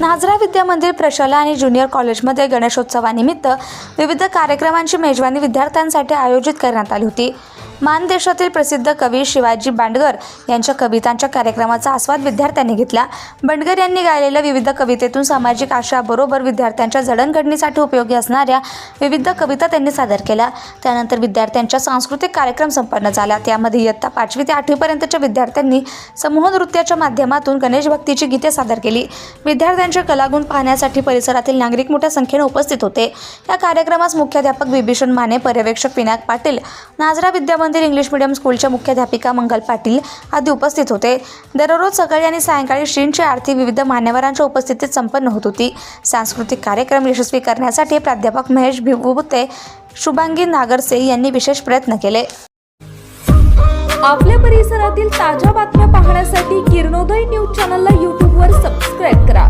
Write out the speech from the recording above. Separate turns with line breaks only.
नाझरा विद्या मंदिर प्रशाला आणि ज्युनियर कॉलेजमध्ये गणेशोत्सवानिमित्त विविध कार्यक्रमांची मेजवानी विद्यार्थ्यांसाठी आयोजित करण्यात आली होती. मानदेशातील प्रसिद्ध कवी शिवाजी बांडगर यांच्या कवितांच्या कार्यक्रमाचा आस्वाद विद्यार्थ्यांनी घेतला. बांडगर यांनी गायलेल्या विविध कवितेतून सामाजिक आशाबरोबर विद्यार्थ्यांच्या जडणघडणीसाठी उपयोगी असणाऱ्या विविध कविता त्यांनी सादर केल्या. त्यानंतर विद्यार्थ्यांच्या सांस्कृतिक कार्यक्रम संपन्न झाला. त्यामध्ये इयत्ता पाचवी ते आठवीपर्यंतच्या विद्यार्थ्यांनी समूह नृत्याच्या माध्यमातून गणेश भक्तीची गीते सादर केली. विद्यार्थ्यांचे कलागुण पाहण्यासाठी परिसरातील नागरिक मोठ्या संख्येने उपस्थित होते. या कार्यक्रमास मुख्याध्यापक विभीषण माने पर्यवेक्षक विनायक पाटील नाझरा विद्या मंदिर इंग्लिश मीडियम स्कूलच्या मुख्याध्यापिका मंगल पाटील आदी उपस्थित होते. दररोज सकाळी आणि सायंकाळी श्रींची आरती विविध मान्यवरांच्या उपस्थितीत संपन्न होत होती. सांस्कृतिक कार्यक्रम यशस्वी करण्यासाठी प्राध्यापक महेश भिवुते शुभांगी नागरसे यांनी विशेष प्रयत्न केले.
आपल्या परिसरातील ताज्या बातम्या पाहण्यासाठी किरणोदय न्यूज चॅनलला यूट्यूबवर सबस्क्राईब करा.